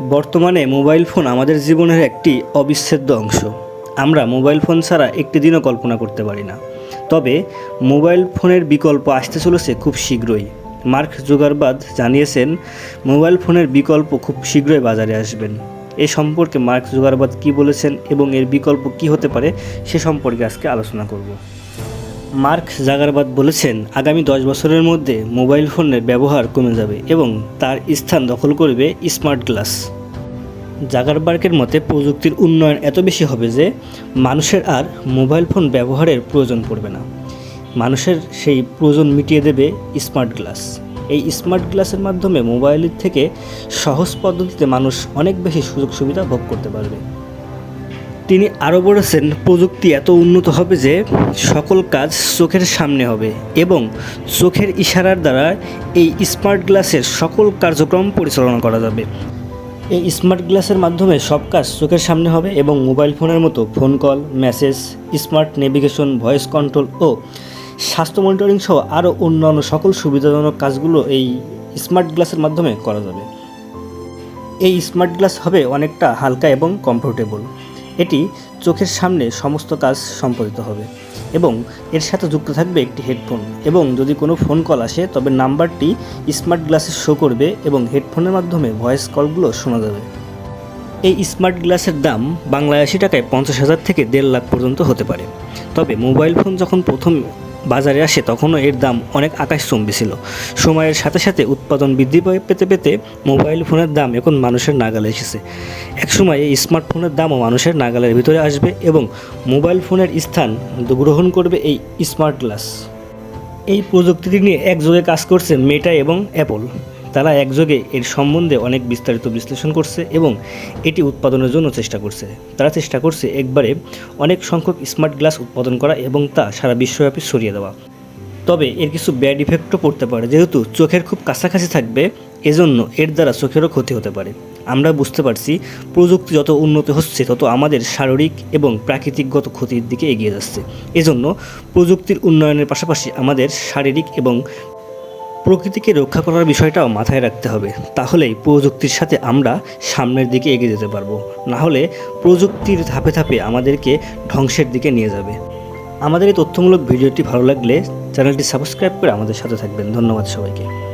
বর্তমানে mobile phone আমাদের জীবনের একটি অবিচ্ছেদ্য অংশ। আমরা মোবাইল ফোন ছাড়া একটি দিনও কল্পনা করতে পারি না। তবে মোবাইল ফোনের বিকল্প আসতে চলেছে খুব শীঘ্রই। মার্ক জুগারবাদ জানিয়েছেন, মোবাইল ফোনের বিকল্প খুব শীঘ্রই বাজারে আসবেন। এ সম্পর্কে মার্ক জুগারবাদ কী বলেছেন এবং এর বিকল্প কী হতে পারে সে সম্পর্কে আজকে আলোচনা করব। মার্ক জাগারবাদ বলেছেন, আগামী দশ বছরের মধ্যে মোবাইল ফোনের ব্যবহার কমে যাবে এবং তার স্থান দখল করবে স্মার্ট গ্লাস। জাগারবার্গের মতে, প্রযুক্তির উন্নয়ন এত বেশি হবে যে মানুষের আর মোবাইল ফোন ব্যবহারের প্রয়োজন পড়বে না। মানুষের সেই প্রয়োজন মিটিয়ে দেবে স্মার্ট গ্লাস। এই স্মার্ট গ্লাসের মাধ্যমে মোবাইলের থেকে সহজ পদ্ধতিতে মানুষ অনেক বেশি সুযোগ সুবিধা ভোগ করতে পারবে। তিনি আরও বলেছেন, প্রযুক্তি এত উন্নত হবে যে সকল কাজ চোখের সামনে হবে এবং চোখের ইশারার দ্বারা এই স্মার্ট গ্লাসের সকল কার্যক্রম পরিচালনা করা যাবে। এই স্মার্ট গ্লাসের মাধ্যমে সব কাজ চোখের সামনে হবে এবং মোবাইল ফোনের মতো phone call, message, smart navigation, voice control ও স্বাস্থ্য মনিটরিং সহ আরও অন্যান্য সকল সুবিধাজনক কাজগুলো এই স্মার্ট গ্লাসের মাধ্যমে করা যাবে। এই স্মার্ট গ্লাস হবে অনেকটা হালকা এবং কমফোর্টেবল। এটি চোখের সামনে সমস্ত কাজ সম্পাদিত হবে এবং এর সাথে যুক্ত থাকবে একটি হেডফোন এবং যদি কোনো ফোন কল আসে, তবে নাম্বারটি স্মার্ট গ্লাসে শো করবে এবং হেডফোনের মাধ্যমে ভয়েস কলগুলো শোনা যাবে। এই স্মার্ট গ্লাসের দাম বাংলায় আশি টাকায় পঞ্চাশ হাজার থেকে দেড় লাখ পর্যন্ত হতে পারে। তবে মোবাইল ফোন যখন প্রথম বাজারে আসে তখনও এর দাম অনেক আকাশচম্বী ছিল। সময়ের সাথে সাথে উৎপাদন বৃদ্ধি পেতে পেতে মোবাইল ফোনের দাম এখন মানুষের নাগালে এসেছে। একসময় এই স্মার্টফোনের দামও মানুষের নাগালের ভিতরে আসবে এবং মোবাইল ফোনের স্থান গ্রহণ করবে এই স্মার্ট গ্লাস। এই প্রযুক্তিটি নিয়ে একযোগে কাজ করছে মেটা এবং অ্যাপল তারা একযোগে এর সম্বন্ধে অনেক বিস্তারিত বিশ্লেষণ করছে এবং এটি উৎপাদনের জন্য চেষ্টা করছে। তারা চেষ্টা করছে একবারে অনেক সংখ্যক স্মার্ট গ্লাস উৎপাদন করা এবং তা সারা বিশ্বব্যাপী ছড়িয়ে দেওয়া। তবে এর কিছু ব্যাড ইফেক্টও পড়তে পারে। যেহেতু চোখের খুব কাছাকাছি থাকবে, এজন্য এর দ্বারা চোখেরও ক্ষতি হতে পারে। আমরা বুঝতে পারছি, প্রযুক্তি যত উন্নত হচ্ছে, তত আমাদের শারীরিক এবং প্রাকৃতিকগত ক্ষতির দিকে এগিয়ে যাচ্ছে। এজন্য প্রযুক্তির উন্নয়নের পাশাপাশি আমাদের শারীরিক এবং প্রকৃতিকে রক্ষা করার বিষয়টাও মাথায় রাখতে হবে। তাহলেই প্রযুক্তির সাথে আমরা সামনের দিকে এগিয়ে যেতে পারব। না হলে প্রযুক্তির ধাপে ধাপে আমাদেরকে ধ্বংসের দিকে নিয়ে যাবে। আমাদের এই তথ্যমূলক ভিডিওটি ভালো লাগলে চ্যানেলটি সাবস্ক্রাইব করে আমাদের সাথে থাকবেন। ধন্যবাদ সবাইকে।